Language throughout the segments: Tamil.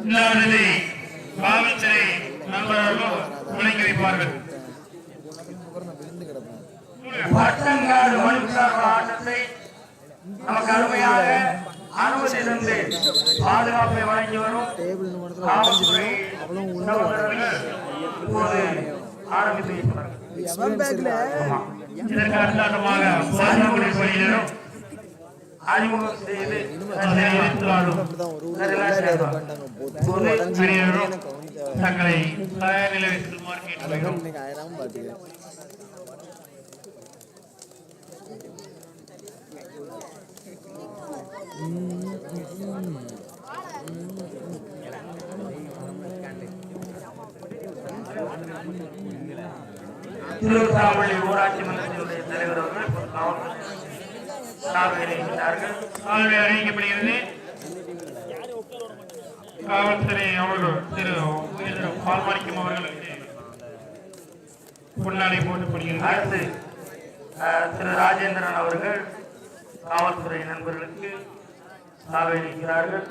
இந்த காவல்துறை நண்பர்களும் விளங்கி வைப்பார்கள் பட்டங்காடு மனுஷர் ஆட்டத்தை நமக்கு அருமையாக அனுமதி தந்து பாதுகாப்பை வழங்கி வரும் காவல்துறை சகோதரர்கள் இப்போது ஆரம்பித்து வைக்கிறார்கள் ஆமா. இதற்கு அடுத்தாட்டமாக பாதுகாப்பு பணியினரும் அறிமுகம் செய்து இருக்கிறார்கள் தங்களை கேட்டுக்கொள்கிறோம் ஊராட்சி மன்றத்தினுடைய தலைவர் அவர்கள் இப்போது காவல் அறிவிக்கப்படுகிறது காவல்துறை அவர்கள் திரு பால்மாணிக்கம் அவர்களுக்கு பொன்னாடை அடுத்து திரு ராஜேந்திரன் அவர்கள் காவல்துறை நண்பர்களுக்கு சால்வை அளிக்கிறார்கள்.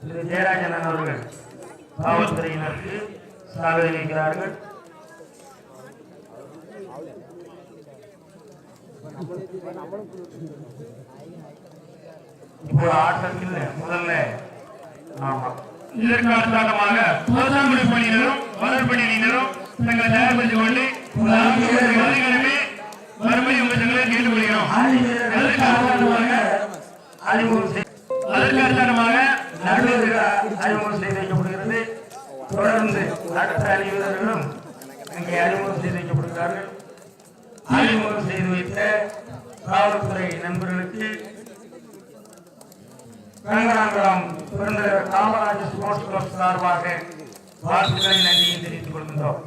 திரு ஜெயராஜன் அவர்கள் காவல்துறையினருக்கு சால்வை இப்போ ஆட்டத்தில் முதல்ல இதற்கு அடுத்தாட்டமாக பணியினரும் தங்களை தயார்படுத்திக் கொண்டு வறுமை உங்களை கேட்டுக்கொள்கிறோம். அதற்கு அடுத்தாட்டமாக அறிமுகம் அதற்கு அடுத்தாட்டமாக நடுவர் அறிமுகம் செய்து வைக்கப்படுகிறது. தொடர்ந்து அடுத்த அணி அங்கே அறிமுகம் செய்து வைக்கப்படுகிறார்கள். அறிமுகம் செய்து வைத்த காவல்துறை நண்பர்களுக்கு கங்கராங்குளம் பெருந்தலைவர் காமராஜ் ஸ்போர்ட்ஸ் கிளப் சார்பாக வாழ்த்துக்களை நன்றியை தெரிவித்துக் கொள்கின்றோம்.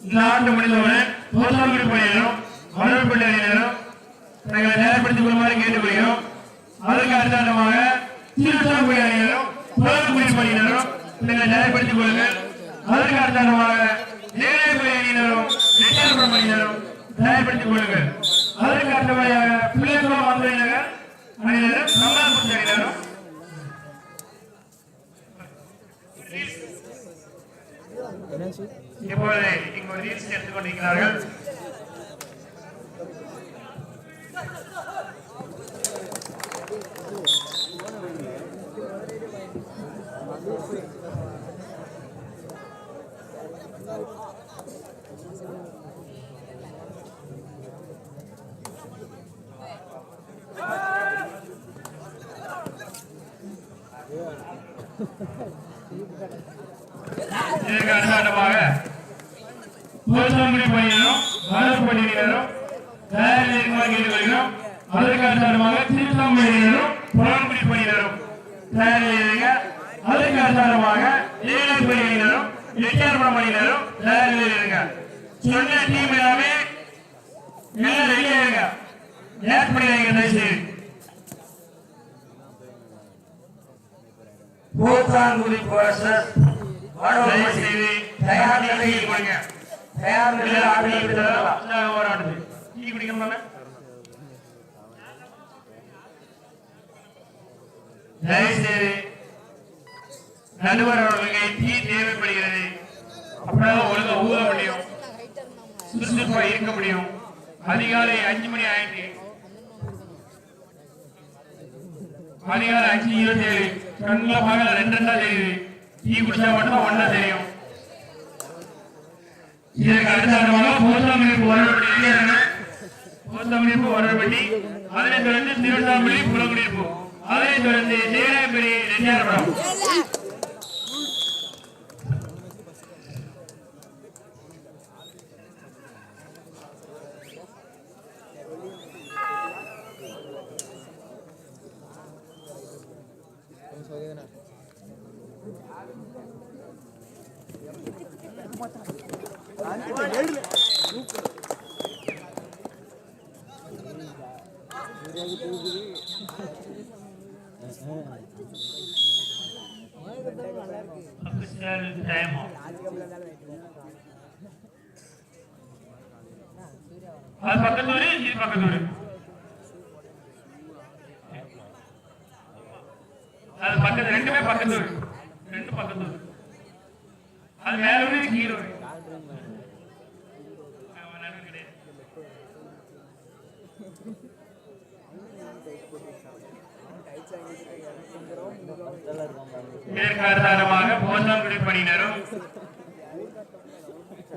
இந்த ஆண்டு முடிந்தவுடன் பொதுமக்கள் பணியினரும் வளர்ப்பள்ளி அணியினரும் தங்களை தயார்படுத்திக் கொள்ளுமாறு கேட்டுக்கொள்கிறோம் அதற்கு அடுத்தாட்டமாக திருச்சாங்குடி அணியினரும் பொதுமக்கள் பணியினரும் தங்களை தயார்படுத்திக் கொள்ளுங்கள். அதற்கு அடுத்தாட்டமாக ஏழைப்பள்ளி அணியினரும் நெட்டார்புரம் அணியினரும் தயார்படுத்திக் கொள்ளுங்கள். அதற்கு அடுத்தபடியாக பிள்ளைக்குளம் மந்திரி அணியினரும் சம்மாபுரி அணியினரும் என்னாச்சு இங்கு ஒரு ரீல்ஸ் எடுத்துக் கொண்டிருக்கிறார்கள். இதற்கு அடுத்தாட்டமாக தோசாங்குடி பணியினரும் வளர்ப்பு பணியினரும் தயார் நிலையமாக அதற்கு அடுத்தாட்டமாக திருத்தாம்பணியினரும் புலன்குடி பணியினரும் தயார் அதற்கு அடுத்தாட்டமாக ஏழை பணியினரும் எட்டார்புரம் பணியினரும் தயார் நிலையங்க சொன்ன டீம் எல்லாமே எல்லாம் ரெடியா இருங்க ஏட் பண்ணிடுங்க தயவுசெய்து. பூத்தாங்குடி வடவள்ளி. தயவுசெய்து தயார் நிலையில் கொடுங்க தயார் நிலையில் ஆடியது போராடுது டீ குடிக்கணுமா தயவுசெய்து நடுவர் அவர்களுக்கு டீ தேவைப்படுகிறது. அப்படின்னா ஒழுங்கா ஊத முடியும். சுறுசுறுப்பா இருக்க முடியும். அதிகாலை அஞ்சு மணி ஆயிட்டு. அதிகாலை அஞ்சு இருபத்தி ஏழு கண்ணுல பார்க்கல ரெண்டு ரெண்டா தெரியுது. டீ குடிச்சா மட்டும் ஒன்னா தெரியும். இதற்கு அடுத்ததாக போசாமணிப்பு வரப்படி போசாமணிப்பு வரப்படி அதனைத் தொடர்ந்து திருவண்ணாமலை புலங்குடியிருப்பு அதனைத் தொடர்ந்து சேனாபுரி ரெட்டியார்புரம். சொல்லுங்கண்ணா அது பக்கத்து இது பக்கத்து அது பக்கத்து ரெண்டுமே பக்கத்து இதற்கு ஆதாரமாக போந்தாங்குடி பணியினரும்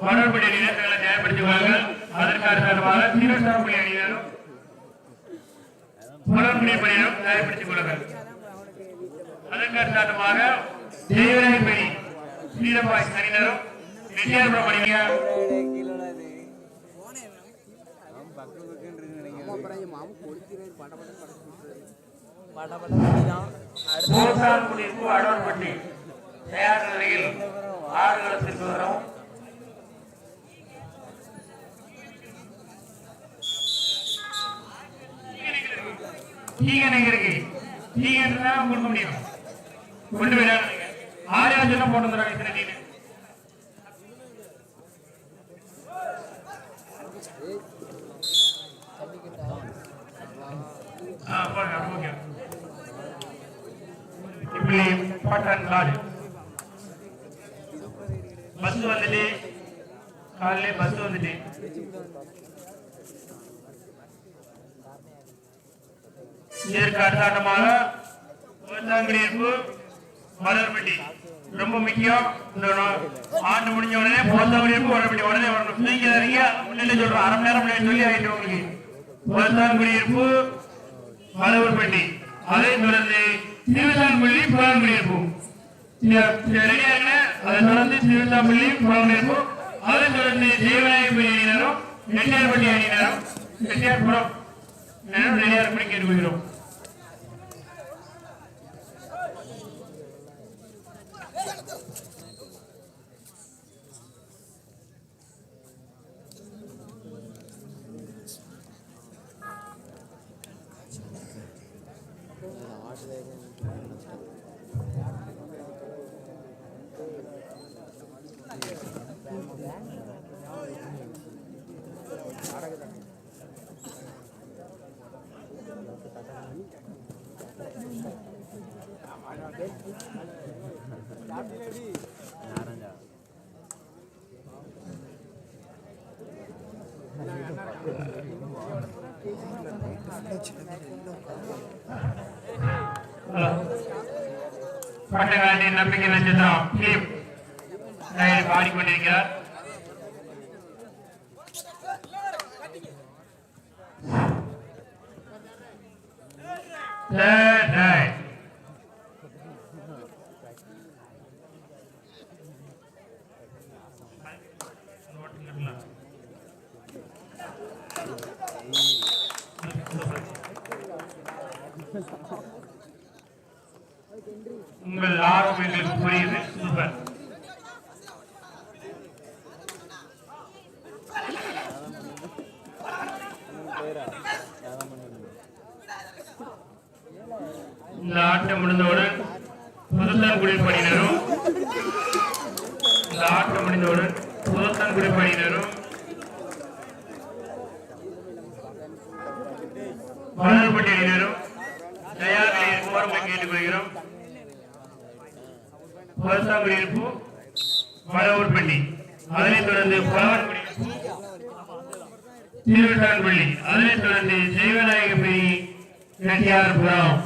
மணல்படி நிலங்களை தயார்படுத்துவார்கள் அதற்கு ஆதாரமாக அணியினரும் தொடர்புடைய பணியினரும் தயார்படுத்திக் கொள்ளுங்கள் அதற்கு ஆதாரமாக தெய்வனை பணி வீரபாய் அணியினரும் வெற்றியார்புரம் அணியினர் போசான் குடியிருப்பு அடவன்பட்டி தயார் நிலையில் ஆறுகளத்துக்கு வரும். டீகன் எங்க இருக்கு தான் கொண்டு முடியும். கொண்டு விளையாடுங்க ஆறு சொன்னா போட்டு வந்துடுறாங்க இத்தனை பஸ் வந்துட்டு காலையில பஸ் வந்துட்டு. இதற்கு அடுத்தாட்டமாக மலர்பட்டி ரொம்ப முக்கியம். இந்த ஆண்டு முடிஞ்ச உடனே போத்தாங்குடியிருப்பு மலர்பட்டி உடனே வரணும் நீங்க சொல்றோம் அரை மணி நேரம் முன்னாடி சொல்லி ஆயிட்டு உங்களுக்கு. போத்தாங்குடியிருப்பு மலர்பட்டி அதை தொடர்ந்து திருவிதான்குடி புறாங்குடியிருப்பு ரெடியா இருங்க அதை தொடர்ந்து திருவிதாம்பள்ளி புறாங்குடியிருப்பு அதை தொடர்ந்து தேவநாயகப்பள்ளி அணியினரும் எட்டியார்பள்ளி அணியினரும் எட்டியார்புரம் நேரம் ரெடியா இருக்கும்படி கேட்டுக்கொள்கிறோம் பட்டகாலின் நம்பிக்கை நட்சத்திரம் பிலிப் நாயர் பாடிக்கொண்டிருக்கிறார். Third உங்கள் யாரும் எங்களுக்கு புரியுது. சூப்பர். இந்த ஆட்டம் முடிந்தவுடன் புதுத்தான் குடிப்பணியினரும் இந்த ஆட்டம் முடிந்தவுடன் புதுத்தான் குடிப்பணியினரும் மலர்பட்டி இருக்குமாறு கேட்டுக்கொள்கிறோம் புதுத்தான் குடியிருப்பு அதனைத் தொடர்ந்து புலவன் குடியிருப்பு திருவிட்டான்பள்ளி அதனைத் தொடர்ந்து ஜெய்வநாயகப்பள்ளி ரெட்டியார்புரம்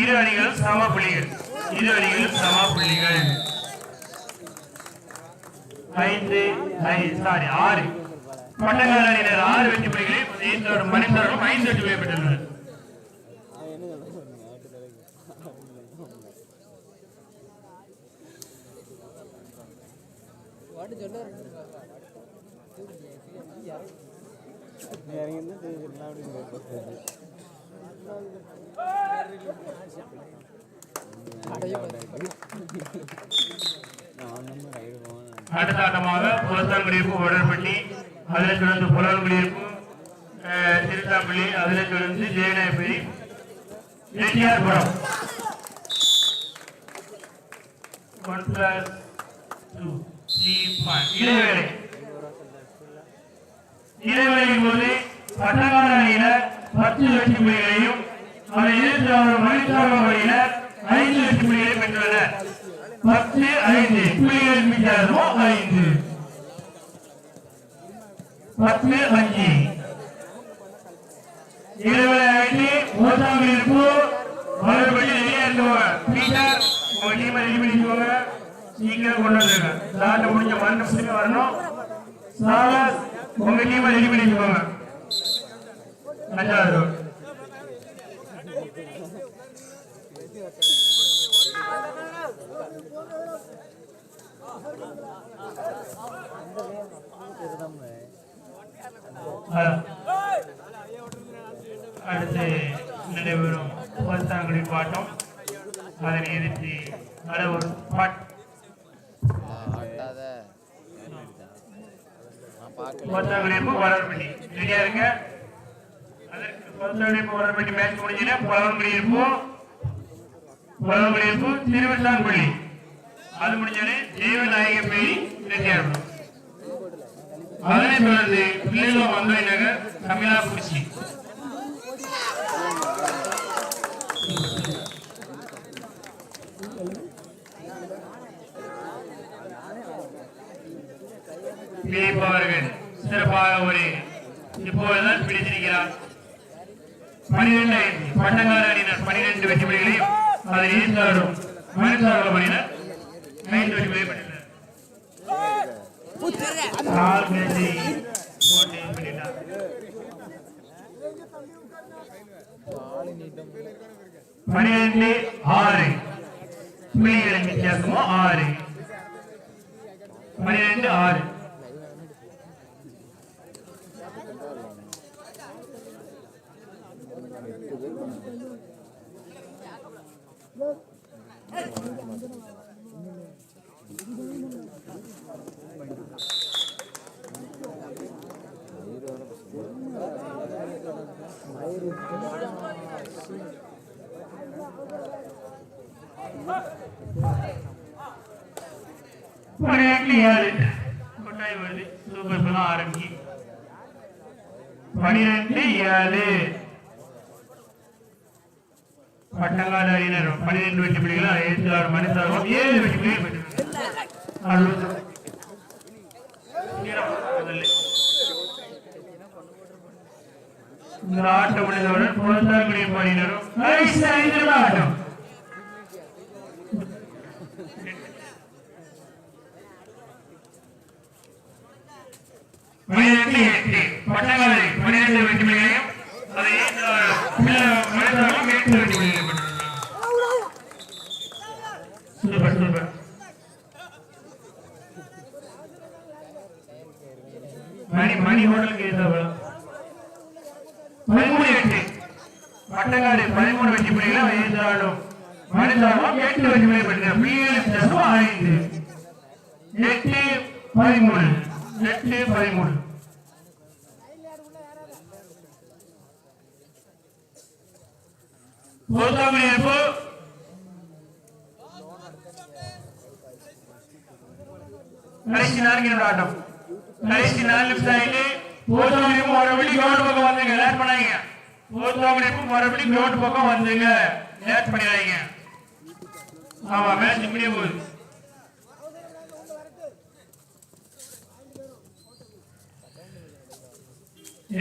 இரு அணிகளும் சம புள்ளிகள். இரு அணிகளும் சம புள்ளிகள். ஐந்து சாரி ஆறு. பட்டங்கார அணியினர் ஆறு வெற்றி புள்ளிகளில் மனிதர்களும் ஐந்து வெற்றி புள்ளி பெற்றுள்ளனர். இறங்கி அடுத்த ஆட்டமாக புலத்தாங்குடியிருக்கும் உடற்பட்டி அதனைத் தொடர்ந்து புலாங்குடியிருக்கும் திருத்தாம்பள்ளி அதனைத் தொடர்ந்து ஜெயநாயபுரி என்டிஆர் ஒன் பிளஸ் புள்ளிகள் வித்தியாசமோ ஐந்து பத்து அஞ்சு இடைவேளை ஆகிட்டு மூன்றாம் இருப்பு மறுபடி ரெடியா இருந்தவங்க பீட்டர் உங்க டீமை ரெடி பண்ணிக்கோங்க சீக்கிரம் கொண்டு வந்துருங்க லாட்ட முடிஞ்ச மரண புள்ளி வரணும் சாலஸ் உங்க டீமை ரெடி பண்ணிக்கோங்க அஞ்சாவது round. அதான். அடுத்து நடைபெறும் பத்தாங்குடி பாட்டம். அதனை எதிர்த்து வர ஒரு பாட் ஆட்டாத ரெடியா இருங்க. அதற்கு வளர்மணி மேட்ச் முடிஞ்சுன்னா புலவன்குடி இருப்போம் புலவன்குடி இருப்பு திருவெட்டான்பள்ளி அது முடிஞ்சாலே தேவநாயக பேரி இருக்கும் அதனை தொடர்ந்து பிள்ளைகள் வந்தோய் நகர் தமிழா குறிச்சி பிடிப்பவர்கள் சிறப்பாக ஒரு இப்போதுதான் பிடித்திருக்கிறார் பனிரெண்டு ஐந்து பட்டங்கால அணியினர் பனிரெண்டு வெற்றி பிடிகளையும் அதை எதிர்த்தாடும் மனிதர்கள் அணியினர் பனிரெண்டு ஆறு. புள்ளிகளின் வித்தியாசமோ ஆறு. பனிரெண்டு ஆறு பனிரெண்டு ஏழு கொட்டாய் வருது சூப்பர் இப்பதான் ஆரம்பி பனிரெண்டு ஏழு பட்டங்கால அறிஞர் பன்னிரெண்டு வெற்றி புள்ளிகள் எழுபத்தி ஆறு மணி சார்பம் ஏழு வெற்றி புள்ளிகள் இந்த ஆட்டம் முடிந்தவுடன் புலத்தாக்குடி பாடினரும் ஐந்து ஆட்டம். பனிரெண்டு எட்டு பட்டங்களை பனிரெண்டு வெற்றி புள்ளிகளையும் அதை எட்டு வெற்றி புள்ளிகளை சூப்பர் சூப்பர் மணி மணி ஹோட்டலுக்கு ஏதாவது பதிமூணு எட்டு பட்டங்காடு பதிமூணு வெற்றி புள்ளிகளை வைத்தாலும் மனிதர்களும் எட்டு வெற்றி புள்ளிகளை பெற்றார் புள்ளிகள் ஐந்து எட்டு பதிமூணு எட்டு பதிமூணு போதாமணி கடைசி நான்கு ஆட்டம் கடைசி நாலு நிமிஷம் ஆயிட்டு கிரவுண்ட் பக்கம் வந்துங்க லேட் பண்ணாங்க போதாமணிப்பு மறுபடியும் கிரவுண்ட் பக்கம் வந்துங்க லேட் பண்ணிடாதீங்க. ஆமா மேட்ச் முடிய போகுது.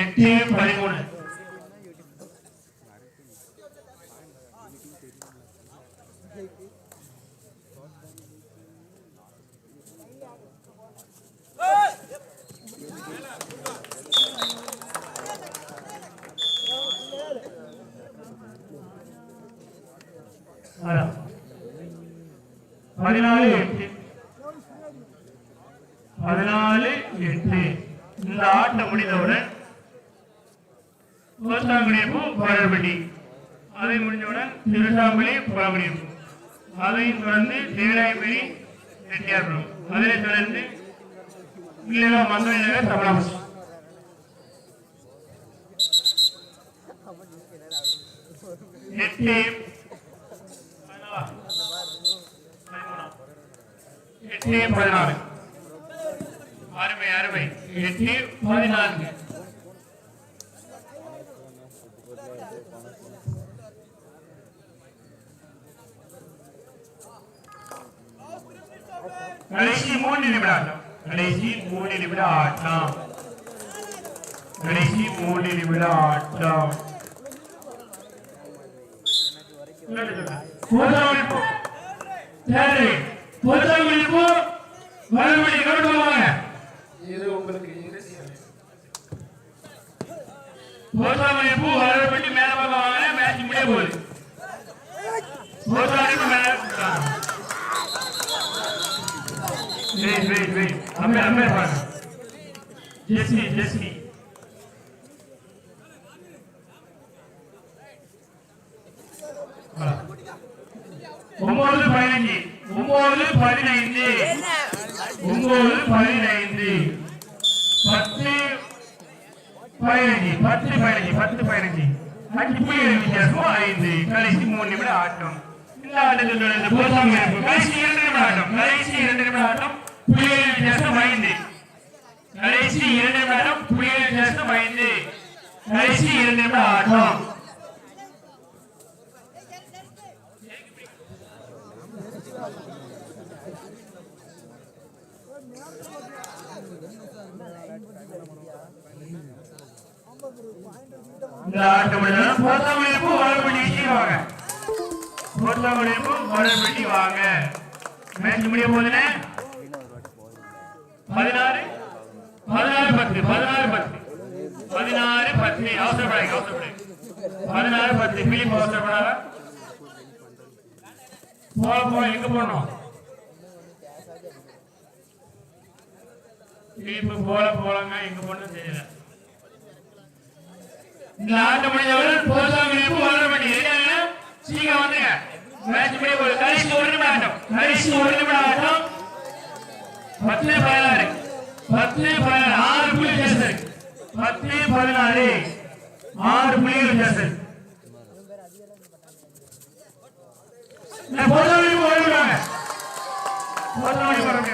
எட்டு பதிமூணு. பதினாலு எட்டு. பதினாலு எட்டு. இந்த ஆட்டம் முடிந்தவுடன் கோத்தாங்குடியப்பு பரல்பட்டி அதை முடிஞ்சவுடன் திருசாம்பலி புறமுடியப்பு அதையும் தொடர்ந்து திருநாயப்படி ரெட்டியார் அதனை தொடர்ந்து இல்லைனா மந்திரி நகர் தமிழாமசி எட்டு எட்டு பதினாறு அருமை அருமை எட்டு பதினான்கு கடைசி மூன்று நிமிட ஆட்டம் கடைசி மூன்று நிமிட ஆட்டம் கடைசி மூன்று நிமிட ஆட்டம் பொதுவமைப்பு சரி பொதுவமைப்பு மறுபடி கவனிப்பாங்க இது உங்களுக்கு இறுதி பொதுவமைப்பு மறுபடி மேல பக்கம் வாங்க மேட்ச் முடிய போகுது பொதுவமைப்பு மேல வெயிட் வெயிட் வெயிட் அம்மே அம்மே பாருங்க ஜெஸ்ஸி ஜெஸ்ஸி ஒன்பது பதினைந்து. ஒன்பது பதினைந்து. பத்து பதினஞ்சு. பத்து பதினஞ்சு பத்து பதினஞ்சு. அஞ்சு புள்ளிகள் வித்தியாசம் ஐந்து. கடைசி மூணு நிமிடம் ஆட்டம். இந்த ஆட்டத்தில் தொடர்ந்து போதாம இருக்கும் கடைசி இரண்டு நிமிடம் ஆட்டம். கடைசி இரண்டு நிமிடம் ஆட்டம் புள்ளிகள் வித்தியாசம் ஐந்து. கடைசி இரண்டு நிமிடம் புள்ளிகள் வித்தியாசம் ஐந்து. கடைசி இரண்டு நிமிடம் ஆட்டம். இந்த ஆட்டம் முடிஞ்சா போதாமலிப்பு வாங்க. போதாமலிப்பு மறுபடி வாங்க. மேட்ச் முடிய போதுனே பதினாறு? பதினாறு பத்து பதினாறு பத்து. பதினாறு பத்து. அவசரப்படாங்க அவசரப்படாங்க பதினாறு பத்து. பிலிப் அவசரப்படாத. போல போல எங்க போனோம் பிலிப்பு போல போலங்க. எங்க போனோம் தெரியல. இந்த ஆட்ட முடிஞ்சவர்கள் போதாம இருப்பு வளர மாட்டேங்கிறீங்க சீக்கிரம் வந்துங்க மேட்ச் முடிய போகுது கடைசி ஒரு நிமிடம் ஆட்டம். கடைசி ஒரு நிமிடம் ஆட்டம். பத்து பதினாறு. பத்து பதினாறு. ஆறு புள்ளி வித்தியாசம் பத்து பதினாறு. ஆறு புள்ளிகள் வித்தியாசம் போதாம இருப்பு வளர்றாங்க போதாம இருப்பு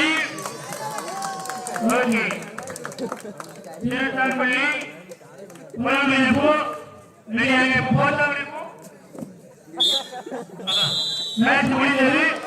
नहीं। मैं थोड़ी देरी